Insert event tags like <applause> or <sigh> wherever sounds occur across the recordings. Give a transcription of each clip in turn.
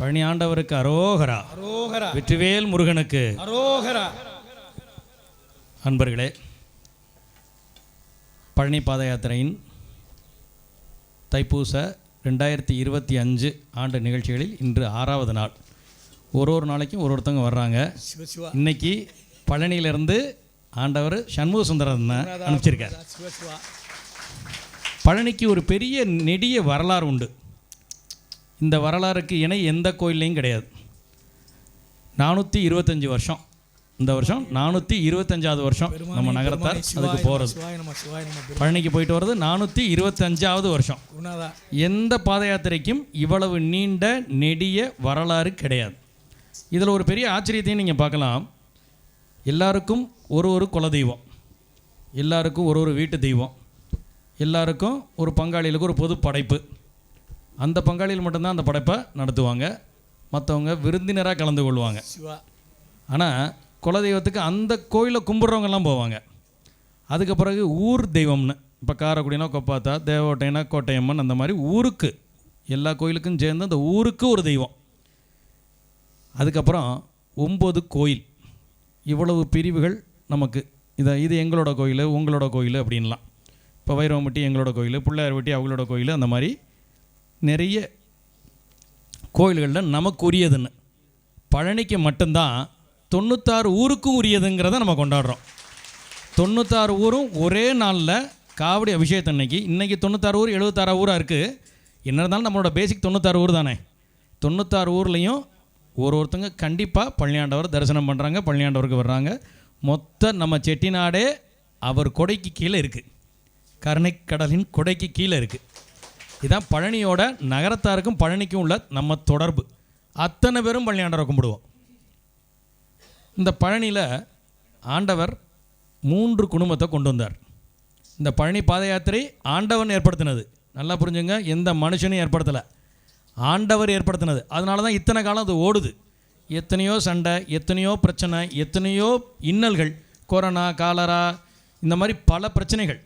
பழனி ஆண்டவருக்கு அரோகரா. அரோகரா. வெற்றிவேல் முருகனுக்கு. அரோகரா. அன்பர்களே பழனி பாத யாத்திரையின் தைப்பூச ரெண்டாயிரத்தி இருபத்தி அஞ்சு ஆண்டு நிகழ்ச்சிகளில் இன்று ஆறாவது நாள். ஒரு ஒரு நாளைக்கும் ஒரு ஒருத்தவங்க வர்றாங்க. இன்னைக்கு பழனியிலிருந்து ஆண்டவர் சண்முக சுந்தரன் அனுப்பிச்சிருக்கார். பழனிக்கு ஒரு பெரிய நெடிய வரலாறு உண்டு. இந்த வரலாறுக்கு இணை எந்த கோயில்லையும் கிடையாது. நானூற்றி இருபத்தஞ்சி வருஷம். இந்த வருஷம் நானூற்றி இருபத்தஞ்சாவது வருஷம் நம்ம நகரத்தார் அதுக்கு போகிறது பழனிக்கு போயிட்டு வர்றது நானூற்றி இருபத்தஞ்சாவது வருஷம். எந்த பாத யாத்திரைக்கும் இவ்வளவு நீண்ட நெடிய வரலாறு கிடையாது. இதில் ஒரு பெரிய ஆச்சரியத்தையும் நீங்கள் பார்க்கலாம். எல்லாருக்கும் ஒரு ஒரு குலதெய்வம் எல்லாருக்கும் ஒரு ஒரு வீட்டு தெய்வம். எல்லாருக்கும் ஒரு பங்காளிகளுக்கு ஒரு பொது படைப்பு. அந்த பங்காளிகள் மட்டும்தான் அந்த படைப்பை நடத்துவாங்க. மற்றவங்க விருந்தினராக கலந்து கொள்வாங்க. ஆனால் குலதெய்வத்துக்கு அந்த கோயிலை கும்பிட்றவங்கெல்லாம் போவாங்க. அதுக்கு பிறகு ஊர் தெய்வம்னு இப்போ காரைக்குடினா கொப்பாத்தா தேவகோட்டைனா கோட்டையம்மன் அந்த மாதிரி ஊருக்கு எல்லா கோயிலுக்கும் சேர்ந்து அந்த ஊருக்கு ஒரு தெய்வம். அதுக்கப்புறம் ஒம்பது கோயில். இவ்வளவு பிரிவுகள் நமக்கு. இதை இது எங்களோட கோயில் உங்களோட கோயில் அப்படின்லாம். இப்போ வைரவம்பட்டி எங்களோட கோயில் பிள்ளையார்பட்டி அவங்களோட கோயில் அந்த மாதிரி நிறைய கோயில்களில் நமக்கு உரியதுன்னு பழனிக்கு மட்டும்தான் தொண்ணூத்தாறு ஊருக்கும் உரியதுங்கிறத நம்ம கொண்டாடுறோம். தொண்ணூத்தாறு ஊரும் ஒரே நாளில் காவடி அபிஷேகத்தன்னைக்கு இன்றைக்கி தொண்ணூத்தாறு ஊர் எழுபத்தாறு ஊராக இருக்குது என்ன இருந்தாலும் நம்மளோட பேசிக் தொண்ணூத்தாறு ஊர் தானே. தொண்ணூத்தாறு ஊர்லேயும் ஒரு ஒருத்தங்க கண்டிப்பாக பழனியாண்டவர் தரிசனம் பண்ணுறாங்க பழனியாண்டவருக்கு வர்றாங்க. மொத்த நம்ம செட்டிநாடே அவர் கொடைக்கு கீழே இருக்குது கருணைக்கடலின் கொடைக்கு கீழே இருக்குது இதான் பழனியோட நகரத்தாருக்கும் பழனிக்கும் உள்ள நம்ம தொடர்பு. அத்தனை பேரும் பழனியாண்டவரை கும்பிடுவோம். இந்த பழனியில் ஆண்டவர் மூன்று குடும்பத்தை கொண்டு வந்தார். இந்த பழனி பாத யாத்திரை ஆண்டவன் ஏற்படுத்தினது. நல்லா புரிஞ்சுங்க எந்த மனுஷனும் ஏற்படுத்தலை. ஆண்டவர் ஏற்படுத்தினது. அதனால தான் இத்தனை காலம் அது ஓடுது. எத்தனையோ சண்டை எத்தனையோ பிரச்சனை எத்தனையோ இன்னல்கள் கொரோனா காலரா இந்த மாதிரி பல பிரச்சனைகள்.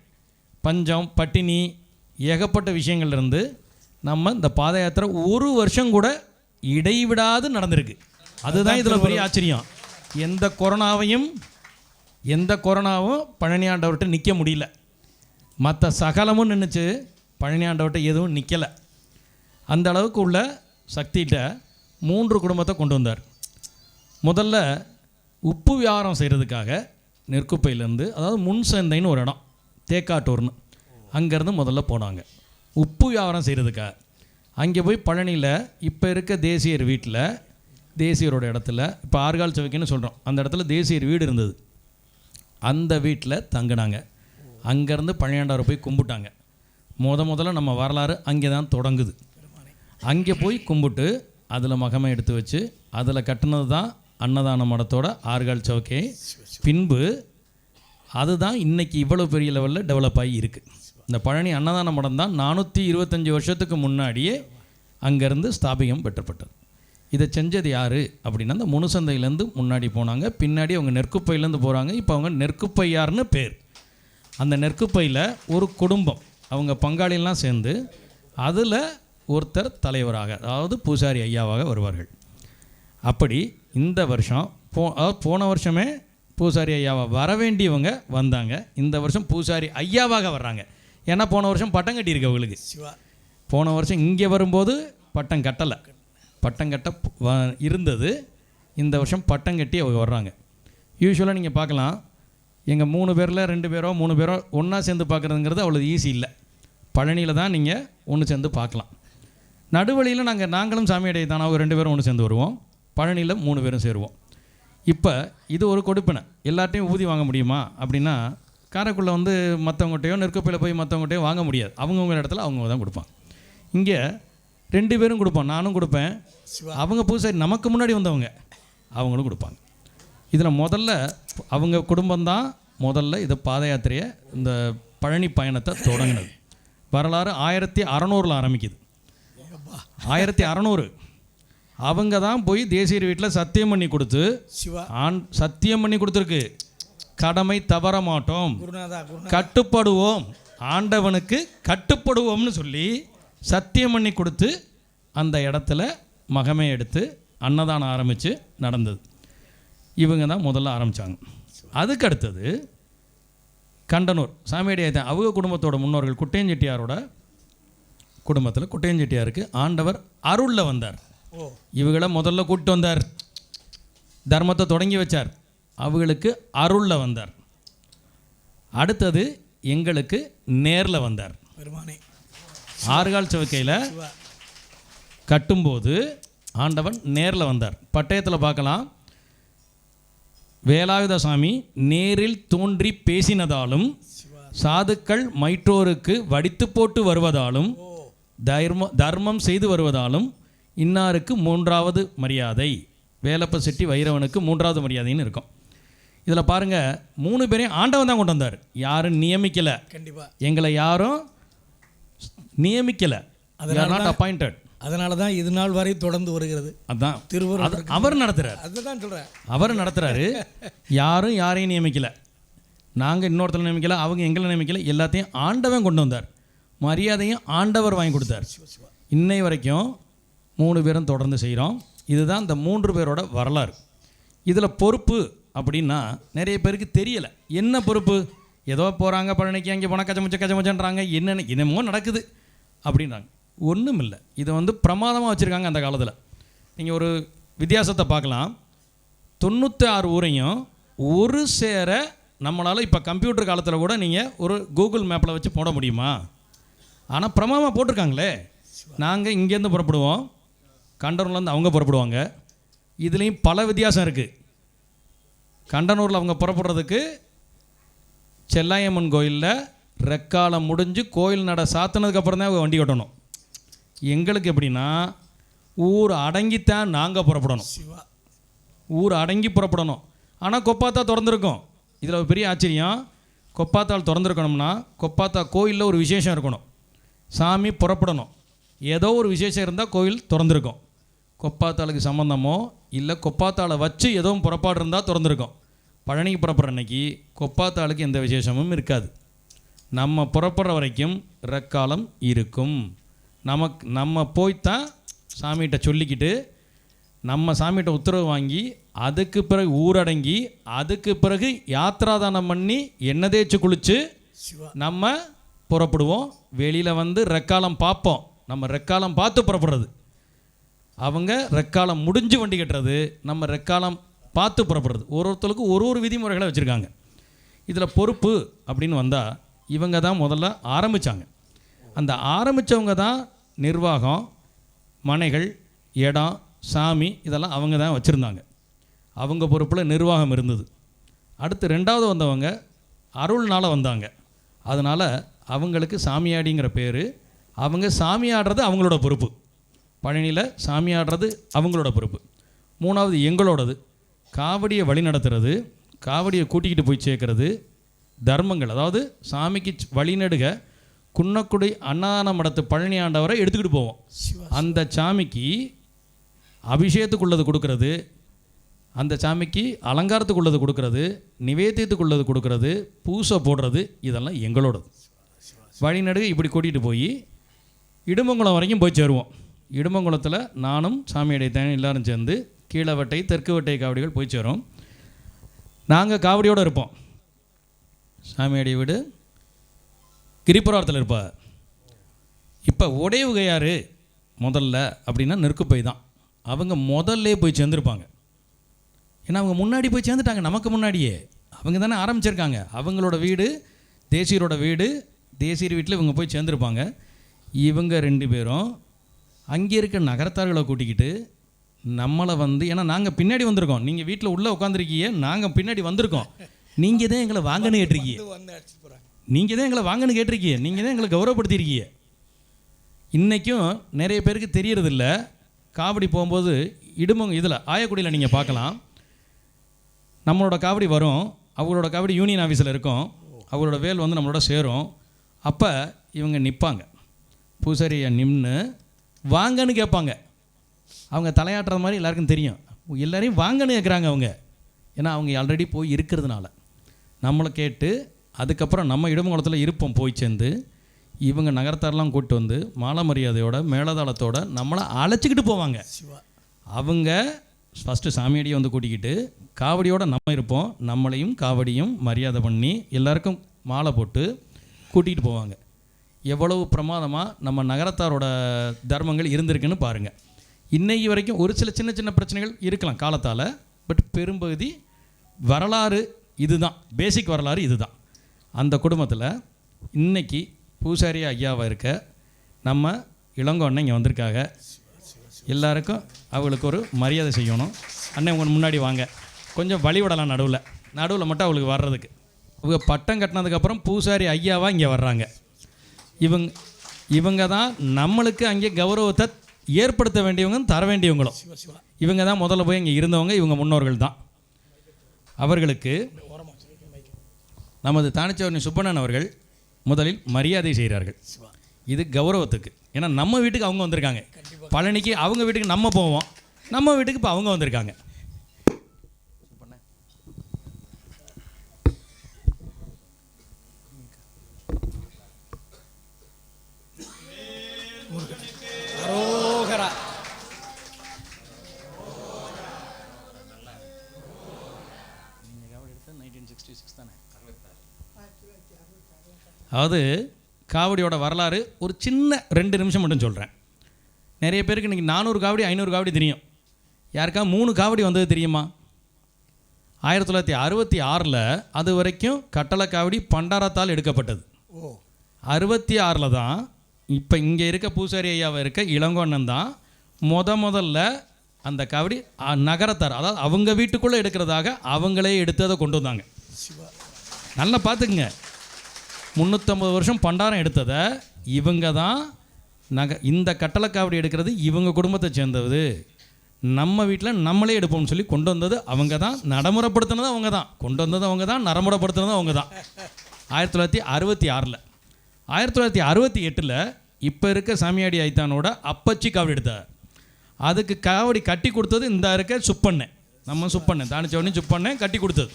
பஞ்சம் பட்டினி ஏகப்பட்ட விஷயங்கள்லேருந்து நம்ம இந்த பாத யாத்திரை ஒரு வருஷம் கூட இடைவிடாது நடந்திருக்கு. அதுதான் இதில் பெரிய ஆச்சரியம். எந்த கொரோனாவையும் எந்த கொரோனாவும் பழனி ஆண்டவர்கிட்ட நிற்க முடியல. மற்ற சகலமும் நின்றுச்சு பழனி ஆண்டவர்கிட்ட எதுவும் நிற்கலை அந்த அளவுக்கு உள்ள சக்திகிட்ட மூன்று குடும்பத்தை கொண்டு வந்தார். முதல்ல உப்பு வியாபாரம் செய்கிறதுக்காக நெற்குப்பையிலேருந்து அதாவது முன் சந்தைன்னு ஒரு இடம் தேக்காட்டூர்னு. அங்கேருந்து முதல்ல போனாங்க. உப்பு வியாபாரம் செய்கிறதுக்காக அங்கே போய் பழனியில் இப்போ இருக்க தேசியர் வீட்டில் தேசியரோட இடத்துல இப்போ ஆறுகால் சவுக்கின்னு சொல்கிறோம். அந்த இடத்துல தேசியர் வீடு இருந்தது. அந்த வீட்டில் தங்கினாங்க. அங்கேருந்து பழனியாண்டவரை போய் கும்பிட்டாங்க. முத முதல்ல நம்ம வரலாறு அங்கே தான் தொடங்குது. அங்கே போய் கும்பிட்டு அதில் மகமை எடுத்து வச்சு அதில் கட்டினது தான் அன்னதான மடத்தோட ஆறுகால் சவுக்கே பின்பு அதுதான் இன்னைக்கு இவ்வளோ பெரிய லெவலில் டெவலப் ஆகி இருக்குது இந்த பழனி அன்னதான மடம் தான் நானூற்றி இருபத்தஞ்சி வருஷத்துக்கு முன்னாடியே அங்கேருந்து ஸ்தாபிகம் பெற்றப்பட்டது. இதை செஞ்சது யார்? அப்படின்னா அந்த முனுசந்தையிலேருந்து முன்னாடி போனாங்க. பின்னாடி அவங்க நெற்குப்பையிலேருந்து போகிறாங்க இப்போ அவங்க நெற்குப்பையார்னு பேர். அந்த நெற்குப்பையில் ஒரு குடும்பம். அவங்க பங்காளிலாம் சேர்ந்து அதில் ஒருத்தர் தலைவராக அதாவது பூசாரி ஐயாவாக வருவார்கள். அப்படி இந்த வருஷம் போ அதாவது போன வருஷமே பூசாரி ஐயாவாக வர வேண்டியவங்க வந்தாங்க. இந்த வருஷம் பூசாரி ஐயாவாக வர்றாங்க. ஏன்னா போன வருஷம் பட்டம் கட்டியிருக்கு அவங்களுக்கு. சிவா. போன வருஷம் இங்கே வரும்போது பட்டம் கட்டலை. பட்டம் கட்ட வ- இருந்தது. இந்த வருஷம் பட்டம் கட்டி அவங்க வர்றாங்க. யூஸ்வலாக நீங்கள் பார்க்கலாம். எங்கள் மூணு பேரில் ரெண்டு பேரோ மூணு பேரோ ஒன்றா சேர்ந்து பார்க்குறதுங்கிறது அவ்வளோ ஈஸி இல்லை. பழனியில் தான் நீங்கள் ஒன்று சேர்ந்து பார்க்கலாம். நடுவழியில் நாங்கள் நாங்களும் சாமியடைய தானாக ரெண்டு பேரும் ஒன்று சேர்ந்து வருவோம். பழனியில் மூணு பேரும் சேருவோம். இப்போ இது ஒரு கொடுப்பினை. எல்லார்ட்டையும் ஊதி வாங்க முடியுமா? அப்படின்னா காரைக்குள்ளே வந்து மற்றவங்ககிட்டயோ நெருக்கப்பில் போய் மற்றவங்ககிட்டயோ வாங்க முடியாது. அவங்கவுங்க இடத்துல அவங்க தான் கொடுப்பாங்க. இங்கே ரெண்டு பேரும் கொடுப்போம். நானும் கொடுப்பேன். அவங்க பூசாரி நமக்கு முன்னாடி வந்தவங்க. அவங்களும் கொடுப்பாங்க. இதில் முதல்ல அவங்க குடும்பம்தான் முதல்ல இது பாத யாத்திரையை இந்த பழனி பயணத்தை தொடங்கினது. வரலாறு ஆயிரத்தி அறநூறில் ஆரம்பிக்குது. ஆயிரத்தி அறநூறு. அவங்க தான் போய் தேசியர் வீட்டில் சத்தியம் பண்ணி கொடுத்து ஆண் சத்தியம் பண்ணி கொடுத்துருக்கு. கடமை தவற மாட்டோம். கட்டுப்படுவோம். ஆண்டவனுக்கு கட்டுப்படுவோம்னு சொல்லி சத்தியம் பண்ணி கொடுத்து அந்த இடத்துல மகமே எடுத்து அன்னதானம் ஆரம்பித்து நடந்தது. இவங்க தான் முதல்ல ஆரம்பித்தாங்க அதுக்கு அடுத்தது கண்டனூர் சாமியடி ஐயத்தான் அவங்க குடும்பத்தோட முன்னோர்கள் குட்டையஞ்செட்டியாரோட குடும்பத்தில் குட்டையஞ்செட்டியாருக்கு ஆண்டவர் அருளில் வந்தார். இவங்கள முதல்ல கூப்பிட்டு வந்தார். தர்மத்தை தொடங்கி வச்சார். அவங்களுக்கு அருளில் வந்தார். அடுத்தது எங்களுக்கு நேரில் வந்தார். பெருமானே. ஆறுகால் செவக்கையில் சிவா. கட்டும்போது ஆண்டவன் நேரில் வந்தார். பட்டயத்தில் பார்க்கலாம். வேலாயுத சாமி நேரில் தோன்றி பேசினதாலும் சாதுக்கள் மயிற்றோருக்கு வடித்து போட்டு வருவதாலும் தர்ம தர்மம் செய்து வருவதாலும் இன்னாருக்கு மூன்றாவது மரியாதை. வேலப்ப செட்டி வைரவனுக்கு மூன்றாவது மரியாதைன்னு இருக்கும். இதில் பாருங்கள் மூணு பேரையும் ஆண்டவன் தான் கொண்டு வந்தார். யாரும் நியமிக்கலை. கண்டிப்பா. எங்களை யாரும் நியமிக்கலை. நாட் அப்பாயிண்டட் அதனால தான் இது நாள் வரை தொடர்ந்து வருகிறது. அதான். திருவருள் அது அவர் நடத்துகிறார் அதுதான் சொல்கிறேன் அவர் நடத்துகிறாரு யாரும் யாரையும் நியமிக்கலை. நாங்கள் இன்னொருத்தர் நியமிக்கல அவங்க எங்களை நியமிக்கல. எல்லாத்தையும் ஆண்டவன் கொண்டு வந்தார். மரியாதையும் ஆண்டவர் வாங்கி கொடுத்தார். இன்னை வரைக்கும் மூணு பேரும் தொடர்ந்து செய்கிறோம் இதுதான் இந்த மூன்று பேரோட வரலாறு. இதில் பொறுப்பு அப்படின்னா நிறைய பேருக்கு தெரியலை. என்ன பொறுப்பு? ஏதோ போகிறாங்க பழனிக்கு அங்கே போனால் கச்சமுச்ச கச்சமுச்சன்றாங்க என்னென்ன என்னமோ நடக்குது அப்படின்றாங்க. ஒன்றும் இல்லை இதை வந்து பிரமாதமாக வச்சுருக்காங்க அந்த காலத்தில். நீங்கள் ஒரு வித்தியாசத்தை பார்க்கலாம். தொண்ணூற்றி ஆறு ஊரையும் ஒரு சேர நம்மளால் இப்போ கம்ப்யூட்டர் காலத்தில் கூட நீங்கள் ஒரு கூகுள் மேப்பில் வச்சு போட முடியுமா? ஆனால் பிரமாதமாக போட்டிருக்காங்களே. நாங்கள் இங்கேருந்து புறப்படுவோம். கண்டனூர்லேருந்து அவங்க புறப்படுவாங்க. இதுலேயும் பல வித்தியாசம் இருக்குது கண்டனூரில் அவங்க புறப்படுறதுக்கு செல்லாயம்மன் கோயிலில் ரெக்காலம் முடிஞ்சு கோயில் நட சாத்தினதுக்கப்புறம் தான் வண்டி கட்டணும். எங்களுக்கு எப்படின்னா ஊர் அடங்கித்தான் நாங்கள் புறப்படணும். சிவா. ஊர் அடங்கி புறப்படணும். ஆனால் கொப்பாத்தா திறந்துருக்கும். இதில் ஒரு பெரிய ஆச்சரியம். கொப்பாத்தால் திறந்துருக்கணும்னா கொப்பாத்தா கோயிலில் ஒரு விசேஷம் இருக்கணும். சாமி புறப்படணும். ஏதோ ஒரு விசேஷம் இருந்தால் கோயில் திறந்துருக்கும். கொப்பாத்தாளுக்கு சம்மந்தமோ இல்லை கொப்பாத்தாளை வச்சு எதுவும் புறப்பாடு இருந்தால் திறந்துருக்கும். பழனிக்கு புறப்படுற அன்னைக்கு கொப்பாத்தாளுக்கு எந்த விசேஷமும் இருக்காது. நம்ம புறப்படுற வரைக்கும் ரெக்காலம் இருக்கும். நமக்கு நம்ம போய்த்தான் சாமிகிட்ட சொல்லிக்கிட்டு நம்ம சாமிகிட்ட உத்தரவு வாங்கி அதுக்கு பிறகு ஊரடங்கி அதுக்கு பிறகு யாத்ராதானம் பண்ணி எண்ணெய் தேய்ச்சி குளித்து நம்ம புறப்படுவோம். வெளியில் வந்து ரெக்காலம் பார்ப்போம். நம்ம ரெக்காலம் பார்த்து புறப்படுறது. அவங்க ரெக்காலம் முடிஞ்சு வண்டி கட்டுறது நம்ம ரெக்காலம் பார்த்து புறப்படுறது. ஒரு ஒருத்தருக்கு ஒரு ஒரு விதிமுறைகளை வச்சுருக்காங்க. இதில் பொறுப்பு அப்படின்னு வந்தால் இவங்க தான் முதல்ல ஆரம்பித்தாங்க அந்த ஆரம்பித்தவங்க தான் நிர்வாகம் மனைகள் இடம் சாமி இதெல்லாம் அவங்க தான் வச்சுருந்தாங்க. அவங்க பொறுப்பில் நிர்வாகம் இருந்தது. அடுத்து ரெண்டாவது வந்தவங்க அருள்னால் வந்தாங்க. அதனால் அவங்களுக்கு சாமியாடிங்கிற பேர் அவங்க சாமியாடுறது அவங்களோட பொறுப்பு. பழனியில் சாமி ஆடுறது அவங்களோட பொறுப்பு. மூணாவது எங்களோடது. காவடியை வழி நடத்துறது காவடியை கூட்டிக்கிட்டு போய் சேர்க்கறது தர்மங்கள். அதாவது சாமிக்கு வழிநடுக குன்னக்குடி அன்னதான மடத்து பழனி ஆண்டவரை எடுத்துக்கிட்டு போவோம். அந்த சாமிக்கு அபிஷேகத்துக்குள்ளது கொடுக்கறது அந்த சாமிக்கு அலங்காரத்துக்குள்ளது கொடுக்கறது நிவேத்தியத்துக்குள்ளது கொடுக்கறது பூசை போடுறது இதெல்லாம் எங்களோடது. வழிநடுக இப்படி கூட்டிகிட்டு போய் இடுமங்குளம் வரைக்கும் போய் சேருவோம். இடுமங்குளத்தில் நானும் சாமியடை தேன் எல்லாரும் சேர்ந்து கீழவட்டை தெற்கு வட்டை காவடிகள் போய் சேரும். நாங்கள் காவடியோடு இருப்போம். சாமியடி வீடு. கிரிப்புரத்தில் இருப்பார். இப்போ உடையவுக யார்? முதல்ல அப்படின்னா நெருக்குப்பை தான். அவங்க முதல்ல போய் சேர்ந்துருப்பாங்க. ஏன்னா அவங்க முன்னாடி போய் சேர்ந்துட்டாங்க நமக்கு முன்னாடியே. அவங்க தானே ஆரம்பிச்சிருக்காங்க. அவங்களோட வீடு தேசியரோட வீடு தேசியர் வீட்டில் இவங்க போய் சேர்ந்துருப்பாங்க. இவங்க ரெண்டு பேரும் அங்கே இருக்க நகரத்தார்களை கூட்டிக்கிட்டு நம்மளை வந்து ஏன்னா நாங்கள் பின்னாடி வந்திருக்கோம். நீங்கள் வீட்டில் உள்ளே உட்காந்துருக்கீங்க நாங்கள் பின்னாடி வந்திருக்கோம். நீங்கள் தான் எங்களை வாங்கன்னு கேட்டிருக்கீங்க. நீங்கள் தான் எங்களை வாங்கன்னு கேட்டிருக்கீங்க. நீங்கள் தான் எங்களை கௌரவப்படுத்தியிருக்கீங்க. இன்றைக்கும் நிறைய பேருக்கு தெரியறதில்ல. காவடி போகும்போது இடுமங்க இதில் ஆயக்குடியில் நீங்கள் பார்க்கலாம். நம்மளோட காவடி வரும். அவங்களோட காவடி யூனியன் ஆஃபீஸில் இருக்கும். அவங்களோட வேல் வந்து நம்மளோட சேரும். அப்போ இவங்க நிற்பாங்க பூசாரியை நின்று வாங்கன்னு கேட்பாங்க. அவங்க தலையாட்டுற மாதிரி எல்லாருக்கும் தெரியும். எல்லாரையும் வாங்கன்னு கேட்குறாங்க அவங்க. ஏன்னா அவங்க ஆல்ரெடி போய் இருக்கிறதுனால. நம்மளை கேட்டு அதுக்கப்புறம் நம்ம இடுமங்குளத்தில் இருப்போம் போய் சேர்ந்து. இவங்க நகரத்தாரெலாம் கூப்பிட்டு வந்து மாலை மரியாதையோட மேலதாளத்தோட நம்மளை அழைச்சிக்கிட்டு போவாங்க. அவங்க ஃபஸ்ட்டு சாமியடியை வந்து கூட்டிக்கிட்டு காவடியோட நம்ம இருப்போம். நம்மளையும் காவடியும் மரியாதை பண்ணி எல்லாருக்கும் மாலை போட்டு கூட்டிகிட்டு போவாங்க. எவ்வளவு பிரமாதமாக நம்ம நகரத்தாரோட தர்மங்கள் இருந்திருக்குன்னு பாருங்கள் இன்றைக்கு வரைக்கும் ஒரு சில சின்ன சின்ன பிரச்சனைகள் இருக்கலாம் காலத்தால் பட் பெரும்பகுதி வரலாறு இதுதான். பேசிக் வரலாறு இதுதான். அந்த குடும்பத்தில் இன்றைக்கி பூசாரி ஐயாவாக இருக்க நம்ம இளங்கோ அண்ணன் இங்கே வந்திருக்காங்க. எல்லாருக்கும் அவங்களுக்கு ஒரு மரியாதை செய்யணும். அண்ணன் உங்க முன்னாடி வாங்க. கொஞ்சம் வழி விடலாம் நடுவில். நடுவில் மட்டும் அவளுக்கு வர்றதுக்கு. இவங்க பட்டம் கட்டினதுக்கப்புறம் பூசாரி ஐயாவாக இங்கே வர்றாங்க. இவங்க இவங்க தான் நம்மளுக்கு அங்கே கௌரவத்தை ஏற்படுத்த வேண்டியவங்க தர வேண்டியவங்களும். இவங்க தான் முதல்ல போய் இங்கே இருந்தவங்க இவங்க முன்னோர்கள் தான். அவர்களுக்கு நமது தானிச்சவரணி சுப்பண்ணன் அவர்கள் முதலில் மரியாதை செய்கிறார்கள். இது கௌரவத்துக்கு. ஏன்னா நம்ம வீட்டுக்கு அவங்க வந்திருக்காங்க. பழனிக்கு அவங்க வீட்டுக்கு நம்ம போவோம். நம்ம வீட்டுக்கு இப்போ அவங்க வந்திருக்காங்க. அதாவது காவடியோட வரலாறு ஒரு சின்ன ரெண்டு நிமிஷம் மட்டும் சொல்கிறேன் நிறைய பேருக்கு இன்றைக்கி நானூறு காவடி ஐநூறு காவடி தெரியும். யாருக்கா மூணு காவடி வந்தது தெரியுமா? ஆயிரத்தி தொள்ளாயிரத்தி அறுபத்தி ஆறில் அது வரைக்கும் கட்டளை காவடி பண்டாரத்தால் எடுக்கப்பட்டது. ஓ. அறுபத்தி ஆறில் தான் இப்போ இங்கே இருக்க பூசாரி ஐயாவை இருக்க இளங்கோண்ணன் தான் முத முதல்ல அந்த காவடி நகரத்தார் அதாவது அவங்க வீட்டுக்குள்ளே எடுக்கிறதாக அவங்களே எடுத்து அதை கொண்டு வந்தாங்க. நல்லா பார்த்துக்குங்க முந்நூற்றம்பது வருஷம் பண்டாரம் எடுத்ததை இவங்க தான் நாங்கள் இந்த கட்டளை காவடி எடுக்கிறது இவங்க குடும்பத்தை சேர்ந்தது. நம்ம வீட்டில் நம்மளே எடுப்போம்னு சொல்லி கொண்டு வந்தது அவங்க தான். நடைமுறைப்படுத்தினது அவங்க தான். கொண்டு வந்தது அவங்க தான் நடைமுறைப்படுத்தினது அவங்க தான். ஆயிரத்தி தொள்ளாயிரத்தி அறுபத்தி ஆறில். ஆயிரத்தி தொள்ளாயிரத்தி அறுபத்தி எட்டில் இப்போ இருக்க சாமியாடி ஐத்தானோட அப்பச்சி காவடி எடுத்தார். அதுக்கு காவடி கட்டி கொடுத்தது இந்த இருக்க சுப்பண்ணன். நம்ம சுப்பண்ணன். தானிச்சவனையும் சுப்பண்ணன் கட்டி கொடுத்தது.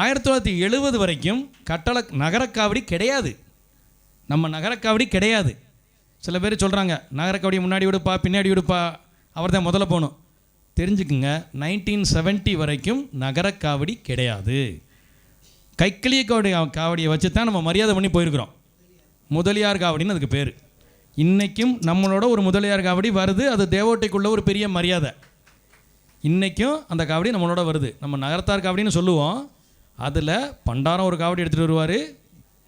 ஆயிரத்தி தொள்ளாயிரத்தி எழுபது வரைக்கும் கட்டளை நகரக்காவடி கிடையாது. நம்ம நகரக்காவடி கிடையாது. சில பேர் சொல்கிறாங்க நகரக்காவடி முன்னாடி விடுப்பா பின்னாடி விடுப்பா அவர் தான் முதல்ல போகணும். தெரிஞ்சுக்குங்க நைன்டீன் செவன்ட்டி வரைக்கும் நகரக்காவடி கிடையாது. கைக்கிளிய காவடி காவடியை வச்சு தான் நம்ம மரியாதை பண்ணி போயிருக்கிறோம். முதலியார் காவடின்னு அதுக்கு பேர். இன்றைக்கும் நம்மளோட ஒரு முதலியார் காவடி வருது அது தேவோட்டைக்குள்ள ஒரு பெரிய மரியாதை. இன்றைக்கும் அந்த காவடி நம்மளோட வருது. நம்ம நகரத்தார் காவடின்னு சொல்லுவோம் அதில் பண்டாரம் ஒரு காவடி எடுத்துகிட்டு வருவார்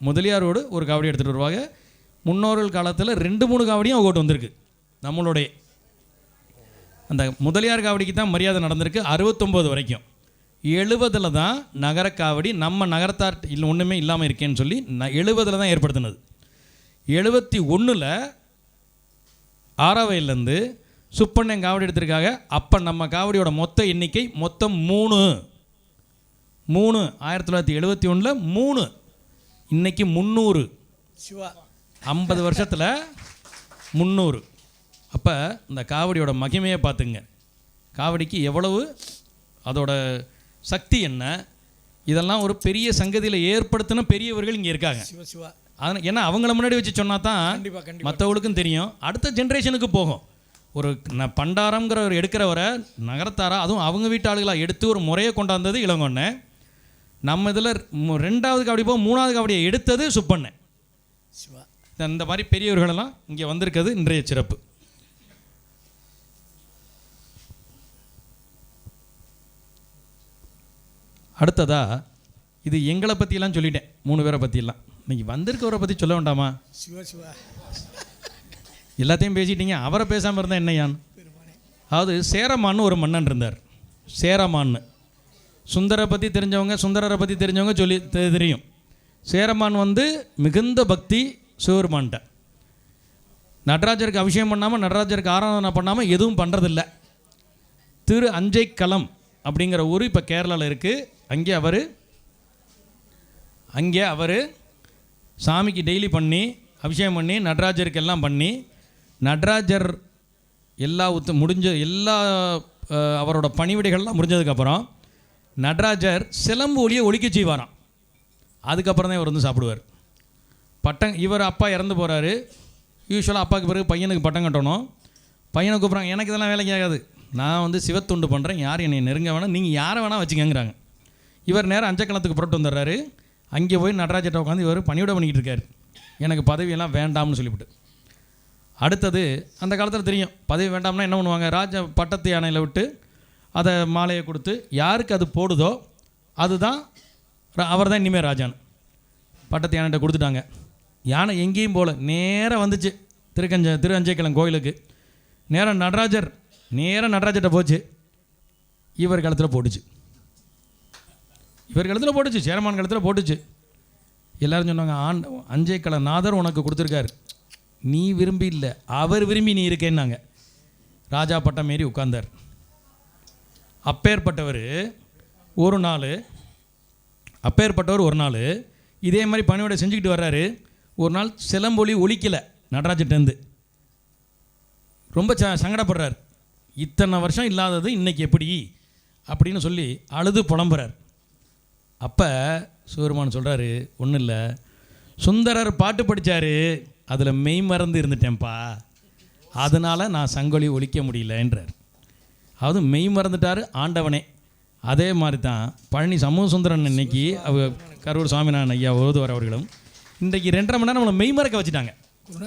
முதலியாரோடு ஒரு காவடி எடுத்துகிட்டு வருவாங்க. முன்னோர்கள் காலத்தில் ரெண்டு மூணு காவடியும் அவங்க வந்திருக்கு. நம்மளுடைய அந்த முதலியார் காவடிக்கு தான் மரியாதை நடந்திருக்கு அறுபத்தொம்போது வரைக்கும். எழுபதில் தான் நகர காவடி நம்ம நகரத்தார் இல்லை ஒன்றுமே இல்லாமல் இருக்கேன்னு சொல்லி ந எழுபதில் தான் ஏற்படுத்தினது. எழுபத்தி ஒன்றில் ஆறாவையிலேருந்து சுப்பண்ணன் காவடி எடுத்திருக்காங்க. அப்போ நம்ம காவடியோட மொத்த எண்ணிக்கை மொத்தம் மூணு. மூணு ஆயிரத்தி தொள்ளாயிரத்தி எழுபத்தி ஒன்றில் மூணு. இன்னைக்கு முந்நூறு. சிவா. ஐம்பது வருஷத்தில் முந்நூறு. அப்போ இந்த காவடியோட மகிமையை பார்த்துங்க. காவடிக்கு எவ்வளவு அதோட சக்தி என்ன? இதெல்லாம் ஒரு பெரிய சங்கதியில் ஏற்படுத்தின பெரியவர்கள் இங்கே இருக்காங்க. அதனால் ஏன்னா அவங்கள முன்னாடி வச்சு சொன்னா தான் மற்றவங்களுக்கும் தெரியும். அடுத்த ஜென்ரேஷனுக்கு போகும். ஒரு ந பண்டாரம்ங்கிற ஒரு எடுக்கிறவரை நகரத்தாரா அதுவும் அவங்க வீட்டு ஆளுகளாக எடுத்து ஒரு முறையை கொண்டாந்தது இளங்கொண்ணன் நம்ம இதில் ரெண்டாவது காவடி போக மூணாவது காவடியை எடுத்தது சுப்பண்ணன் சிவா. இந்த- மாதிரி பெரியவர்களெல்லாம் இங்கே வந்திருக்கிறது இன்றைய சிறப்பு. அடுத்ததா இது எங்களை பற்றியெல்லாம் சொல்லிட்டேன் மூணு பேரை பற்றியெல்லாம் இன்னைக்கு வந்திருக்கவரை பற்றி சொல்ல வேண்டாமா? சிவா சிவா. எல்லாத்தையும் பேசிட்டீங்க அவரை பேசாமல் இருந்தால் என்னையான் அதாவது சேரமான்னு ஒரு மன்னன் இருந்தார். சேரமான்னு. சுந்தரை பற்றி தெரிஞ்சவங்க சுந்தரரை பற்றி தெரிஞ்சவங்க சொல்லி தெ- தெரியும். சேரமான் வந்து மிகுந்த பக்தி சிவருமான்ட்ட நடராஜருக்கு அபிஷேகம் பண்ணாமல் நடராஜருக்கு ஆராதனை பண்ணாமல் எதுவும் பண்ணுறதில்ல திரு அஞ்சைக்களம் அப்படிங்கிற ஊர் இப்போ கேரளாவில் இருக்குது அங்கே அவர் அங்கே அவர் சாமிக்கு டெய்லி பண்ணி அபிஷேகம் பண்ணி நடராஜருக்கு எல்லாம் பண்ணி நடராஜர் எல்லா உத்து முடிஞ்ச எல்லா அவரோட பணிவிடைகள்லாம் முடிஞ்சதுக்கப்புறம் நடராஜர் சிலம்பு ஒளியை ஒழிக்க செய்வாராம். அதுக்கப்புறம் தான் இவர் வந்து சாப்பிடுவார். பட்டம் இவர் அப்பா இறந்து போகிறாரு யூஸ்வலாக அப்பாவுக்கு பிறகு பையனுக்கு பட்டம் கட்டணும். பையனை கூப்பிட்றாங்க எனக்கு இதெல்லாம் வேலைக்கு ஆகாது. நான் வந்து சிவத்துண்டு பண்ணுறேன் யார் என்னை நெருங்க வேணாம். நீங்கள் யாரை வேணால் வச்சுக்கங்கிறாங்க. இவர் நேரம் அஞ்சக்கலத்துக்கு புறட்டு வந்துடுறாரு. அங்கே போய் நடராஜர்கிட்ட உட்காந்து இவர் பணிவிட பண்ணிக்கிட்டு இருக்காரு. எனக்கு பதவியெல்லாம் வேண்டாம்னு சொல்லிவிட்டு. அடுத்தது அந்த காலத்தில் தெரியும். பதவி வேண்டாம்னா என்ன பண்ணுவாங்க? ராஜ பட்டத்து யானையில் விட்டு அதை மாலையை கொடுத்து யாருக்கு அது போடுதோ அதுதான் அவர் தான் இனிமேல் ராஜான் பட்டத்து யானைகிட்ட கொடுத்துட்டாங்க. யானை எங்கேயும் போகல நேராக வந்துச்சு. திருக்கஞ்ச திருஅஞ்சைக்கிழம் கோயிலுக்கு. நேராக நடராஜர் நேராக நடராஜர்கிட்ட போச்சு. இவர் காலத்தில் போட்டுச்சு. இவர் காலத்தில் போட்டுச்சு. சேரமான் காலத்தில் போட்டுச்சு. எல்லோரும் சொன்னாங்க ஆண் அஞ்சைக்கலை நாதர் உனக்கு கொடுத்துருக்காரு. நீ விரும்பி இல்லை அவர் விரும்பி நீ இருக்கேன்னாங்க. ராஜா பட்டம் மாரி உட்கார்ந்தார். அப்பேற்பட்டவர் ஒரு நாள் அப்பேற்பட்டவர் ஒரு நாள் இதே மாதிரி பணியோட செஞ்சுக்கிட்டு வர்றாரு. ஒரு நாள் சிலம்பொலி ஒழிக்கலை நடராஜிட்டேருந்து ரொம்ப ச சங்கடப்படுறார். இத்தனை வருஷம் இல்லாதது இன்னைக்கு எப்படி? அப்படின்னு சொல்லி அழுது புலம்புறார். அப்போ சிவருமான் சொல்கிறாரு ஒன்றும் இல்லை. சுந்தரர் பாட்டு படித்தார் அதில் மெய் மறந்து இருந்துட்டேன்ப்பா. அதனால் நான் சங்கொலி ஒலிக்க முடியலன்றார். அதாவது மெய் மறந்துட்டார் ஆண்டவனே. அதே மாதிரி தான் பழனி சமூக சுந்தரன் இன்னைக்கு அவ கரூர் சுவாமிநாதன் ஐயா ஓதுவார் அவர்களும் இன்றைக்கு ரெண்டரை மணி நேரம் நம்மளை மெய் மறக்க வச்சுட்டாங்க.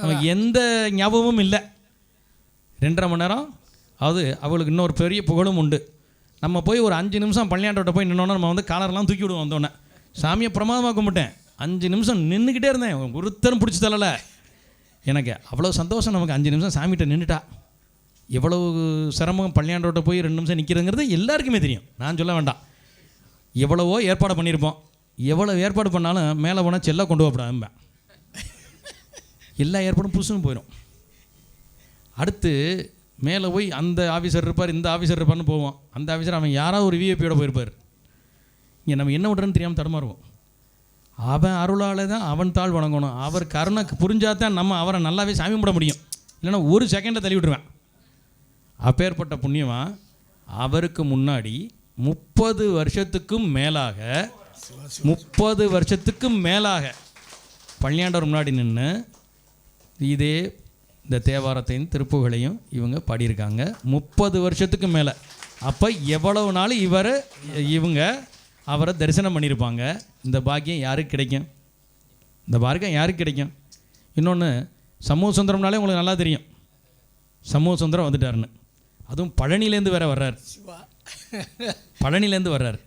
நமக்கு எந்த ஞாபகமும் இல்லை. ரெண்டரை மணி நேரம் அதாவது அவளுக்கு இன்னொரு பெரிய புகழும் உண்டு. நம்ம போய் ஒரு அஞ்சு நிமிஷம் பள்ளியாண்டோட்ட போய் நின்னோன்னா நம்ம வந்து காலர்லாம் தூக்கி விடுவோம் வந்தோடனே சாமியை பிரமாதமாக கும்பிட்டேன். அஞ்சு நிமிஷம் நின்றுக்கிட்டே இருந்தேன். ஒருத்தரும் பிடிச்சி தள்ளல. எனக்கு அவ்வளோ சந்தோஷம். நமக்கு அஞ்சு நிமிஷம் சாமிகிட்ட நின்றுட்டா எவ்வளவு சிரமம் பள்ளியாண்டோட்ட போய் ரெண்டு நிமிஷம் நிற்கிறதுங்கிறது எல்லாருக்குமே தெரியும். நான் சொல்ல வேண்டாம். எவ்வளவோ ஏற்பாடு பண்ணியிருப்போம் எவ்வளோ ஏற்பாடு பண்ணாலும் மேலே போனால் செல்ல கொண்டு போகப்படாம எல்லா ஏற்பாடும் புதுசுன்னு போயிடும் அடுத்து மேலே போய் அந்த ஆஃபீஸர் இருப்பார் இந்த ஆஃபீஸர் இருப்பார்னு போவோம். அந்த ஆஃபீஸர் அவன் யாராவது ஒரு விஐபியோட போயிருப்பார். இங்கே நம்ம என்ன விடுறோன்னு தெரியாமல் தடுமாறுவோம். அவன் அருளால் தான் அவன் தாழ் வணங்கணும். அவர் கருணை புரிஞ்சால் தான் நம்ம அவரை நல்லாவே சாமி கும்பிட முடியும். இல்லைன்னா ஒரு செகண்டை தள்ளி விட்டுருவேன். அப்பேற்பட்ட புண்ணியவன் அவருக்கு முன்னாடி முப்பது வருஷத்துக்கும் மேலாக முப்பது வருஷத்துக்கும் மேலாக பள்ளியாண்டவர் முன்னாடி நின்று இதே இந்த தேவாரத்தையும் திருப்புகளையும் இவங்க பாடியிருக்காங்க. முப்பது வருஷத்துக்கு மேலே. அப்போ எவ்வளவு நாள் இவர் இவங்க அவரை தரிசனம் பண்ணியிருப்பாங்க? இந்த பாக்கியம் யாருக்கு கிடைக்கும்? இந்த பாக்கியம் யாருக்கு கிடைக்கும்? இன்னொன்று சமூக சுந்தரம்னாலே உங்களுக்கு நல்லா தெரியும். சமூக சுந்தரம் வந்துட்டாருன்னு. அதுவும் பழனிலேருந்து வேற வர்றார். சிவா. பழனிலேருந்து வர்றார்.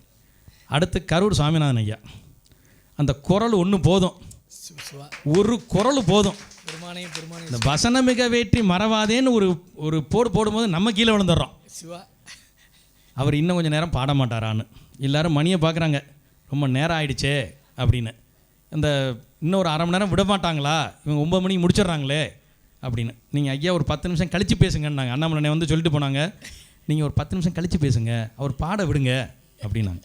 அடுத்து கரூர் சாமிநாதன் ஐயா. அந்த குரல் ஒன்று போதும். ஒரு குரல் போதும். இந்த வசனமிக வேற்றி மறவாதேன்னு ஒரு ஒரு போடு போடும்போது நம்ம கீழே விழுந்துடுறோம். சிவா. அவர் இன்னும் கொஞ்சம் நேரம் பாட மாட்டாரான்னு. எல்லாரும் மணியை பார்க்குறாங்க. ரொம்ப நேரம் ஆயிடுச்சே அப்படின்னு. இந்த இன்னும் ஒரு அரை மணி நேரம் விட மாட்டாங்களா இவங்க ஒம்பது மணிக்கு முடிச்சிடுறாங்களே. அப்படின்னு. நீங்கள் ஐயா ஒரு பத்து நிமிஷம் கழித்து பேசுங்கன்னாங்க. அண்ணாமலை வந்து சொல்லிட்டு போனாங்க. நீங்கள் ஒரு பத்து நிமிஷம் கழித்து பேசுங்க. அவர் பாட விடுங்க அப்படின்னாங்க.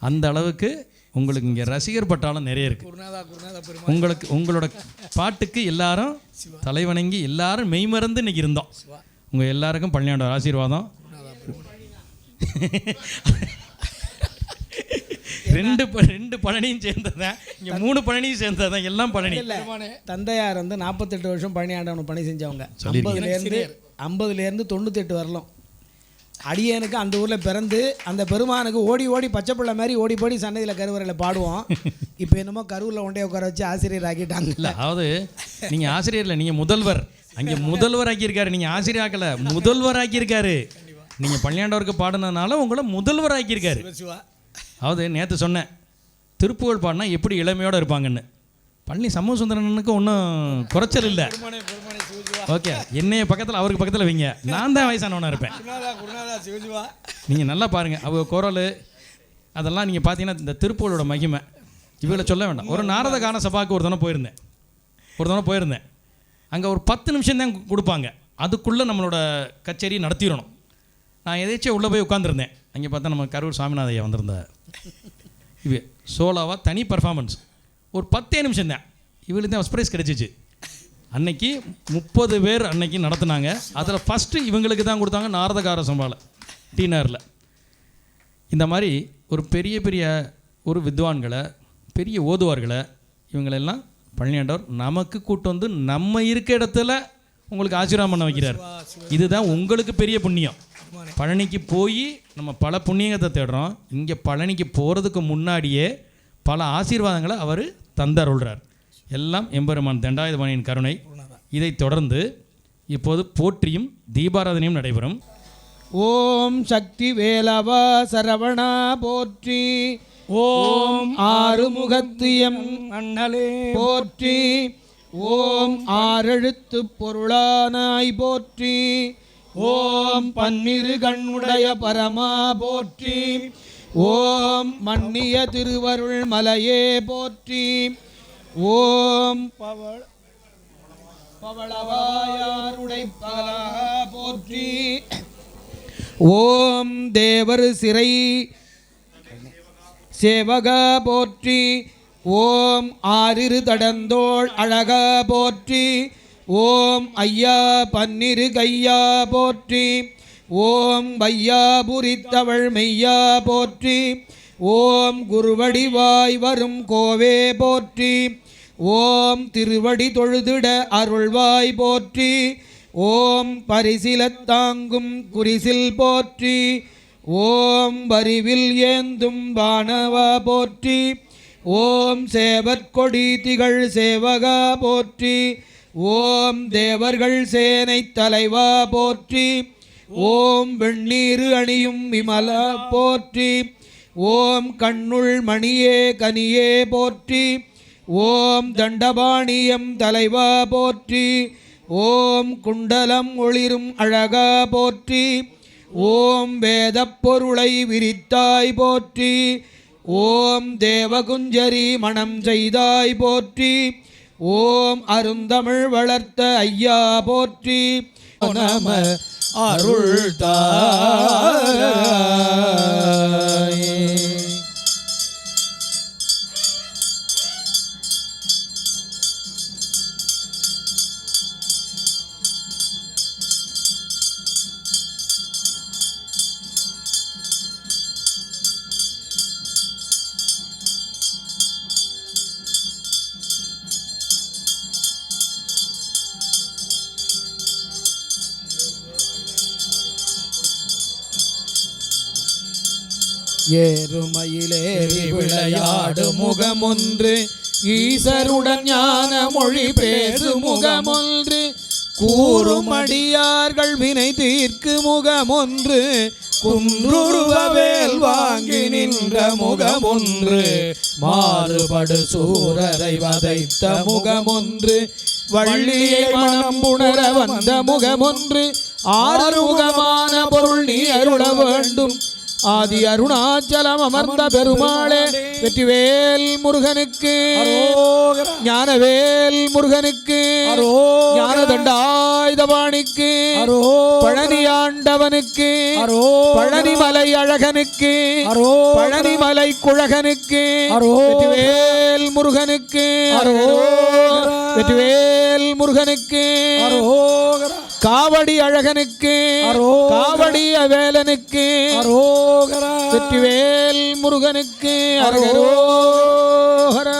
அந்த அளவுக்கு உங்களுக்கு இங்கே ரசிகர் பட்டாளம் நிறைய இருக்குது உங்களுக்கு உங்களோட பாட்டுக்கு எல்லாரும் தலைவணங்கி எல்லாரும் மெய்மறந்து இன்னைக்கு இருந்தோம். உங்கள் எல்லாருக்கும் பழனியாண்டவர் ஆசீர்வாதம். <laughs> ரெண்டு ப- ரெண்டு பழனியும் சேர்ந்ததான் இங்கே மூணு பழனியும் சேர்ந்ததான் எல்லாம் பழனி. பெருமானே தந்தையார் வந்து நாற்பத்தெட்டு வருஷம் பழனி ஆண்டவன் பணி செஞ்சவங்க. ஐம்பதுலேருந்து ஐம்பதுலேருந்து தொண்ணூத்தெட்டு வரலாம். அடியனுக்கு அந்த ஊரில் பிறந்து அந்த பெருமானுக்கு ஓடி ஓடி பச்சை பிள்ளை மாதிரி ஓடி போடி சன்னதியில் கருவறையில் பாடுவோம். <laughs> இப்போ என்னமோ கருவூரில் ஒண்டே உட்கார வச்சு ஆசிரியர் ஆக்கிட்டாங்க. இல்லை அதாவது நீங்கள் ஆசிரியர் இல்லை நீங்கள் முதல்வர். அங்கே முதல்வர் ஆக்கியிருக்காரு. நீங்கள் ஆசிரியர் ஆக்கல முதல்வர் ஆக்கியிருக்காரு. நீங்கள் பழனியாண்டவருக்கு பாடினதுனால உங்களை முதல்வர் ஆக்கியிருக்காரு. அதாவது நேற்று சொன்னேன் திருப்புகழ் பாடினா எப்படி இளமையோடு இருப்பாங்கன்னு. பழனி சமூக சுந்தரனுக்கு ஒன்றும் குறைச்சல் இல்லை. ஓகே என்னைய பக்கத்தில் அவருக்கு பக்கத்தில் வைங்க. நான் தான் வயசானவனாக இருப்பேன். நீங்கள் நல்லா பாருங்கள் அவங்க குரல் அதெல்லாம் நீங்கள் பார்த்தீங்கன்னா இந்த திருப்பூரோட மகிமை. இவளை சொல்ல வேண்டாம். ஒரு நாரத கான சபாவுக்கு ஒரு தடவை போயிருந்தேன். ஒரு தடவை போயிருந்தேன். அங்கே ஒரு பத்து நிமிஷம் தான் கொடுப்பாங்க. அதுக்குள்ளே நம்மளோட கச்சேரி நடத்திடணும். நான் எதாச்சும் உள்ளே போய் உட்காந்துருந்தேன் அங்கே பார்த்தா நம்ம கரூர் சாமிநாத ஐயா வந்திருந்தார். இவ சோலாவாக தனி பர்ஃபார்மன்ஸ் ஒரு பத்தே நிமிஷம் தான். இவளுக்கு தான் ப்ரைஸ் கிடைச்சிச்சு. அன்னைக்கு முப்பது பேர் அன்னைக்கு நடத்துனாங்க. அதில் ஃபஸ்ட்டு இவங்களுக்கு தான் கொடுத்தாங்க நாரதகார சம்பாவில் டீனரில். இந்த மாதிரி ஒரு பெரிய பெரிய ஒரு வித்வான்களை பெரிய ஓதுவார்களை இவங்களெல்லாம் பழனி ஆண்டவர் நமக்கு கூட்டு வந்து நம்ம இருக்க இடத்துல உங்களுக்கு ஆசீர்வாதம் பண்ண வைக்கிறார். இதுதான் உங்களுக்கு பெரிய புண்ணியம். பழனிக்கு போய் நம்ம பல புண்ணியத்தை தேடுறோம். இங்கே பழனிக்கு போகிறதுக்கு முன்னாடியே பல ஆசீர்வாதங்களை அவர் தந்தருள்றார். எல்லாம் எம்பெருமான் தண்டாயுதபாணியின் கருணை. இதைத் தொடர்ந்து இப்போது போற்றியும் தீபாராதனையும் நடைபெறும். ஓம் சக்தி வேலவா சரவணா போற்றி. ஓம் ஆறுமுகத்தியம் அண்ணலே. போற்றி. ஓம் ஆறெழுத்து பொருளானாய் போற்றி. ஓம் பன்னிரு கண்ணுடைய பரமா போற்றி. ஓம் மன்னிய திருவருள் மலையே போற்றி. ஓம் பவள பவளவாயாருடை பகலா போற்றி. ஓம் தேவர் சிறை சேவகா போற்றி. ஓம் ஆறிரு தடந்தோள் அழகா போற்றி. ஓம் ஐயா பன்னிரு கையா போற்றி. ஓம் வையா புரித்தவள் மெய்யா போற்றி. ஓம் குருவடிவாய் வரும் கோவே போற்றி. ஓம் திருவடி தொழுதிட அருள்வாய் போற்றி. ஓம் பரிசிலத் தாங்கும் குரிசில் போற்றி. ஓம் வரிவில் ஏந்தும் வானவா போற்றி. ஓம் சேவற்கொடி திகழ் சேவகா போற்றி. ஓம் தேவர்கள் சேனை தலைவா போற்றி ஓம் வெண்ணீரு அணியும் விமலா போற்றி ஓம் கண்ணுள் மணியே கனியே போற்றி ஓம் தண்டபாணியம் தலைவா போற்றி ஓம் குண்டலம் ஒளிரும் அழகா போற்றி ஓம் வேத பொருளை விரித்தாய் போற்றி ஓம் தேவகுஞ்சரி மணம் செய்தாய் போற்றி ஓம் அருந்தமிழ் வளர்த்த ஐயா போற்றி. நம அருள் தாயே ஏறுமயிலேறி விளையாடு முகமொன்று. ஈசருடன் ஞான மொழி பேசு முகமொன்று. கூறும் அடியார்கள் வினை தீர்க்கு முகமொன்று. குன்றுருவவேல் வாங்கி நின்ற முகமொன்று. மாறுபடு சூரரை வதைத்த முகமொன்று. வள்ளியை மனம் உணர வந்த முகமொன்று. ஆறுமுகமான பொருள் நீ அருள வேண்டும். ஆதி அருணாச்சலம் அமர்ந்த பெருமாளே வெற்றிவேல் முருகனுக்கு ஞானவேல் முருகனுக்கு ஞான தண்டாயுதபாணிக்கு பழனி ஆண்டவனுக்கு பழனிமலை அழகனுக்கு பழனிமலை குழகனுக்கு வெற்றிவேல் முருகனுக்கு வெற்றிவேல் முருகனுக்கு காவடி அழகனுக்கு காவடி வேலனுக்கு வெற்றிவேல் முருகனுக்கு அரகரோஹரா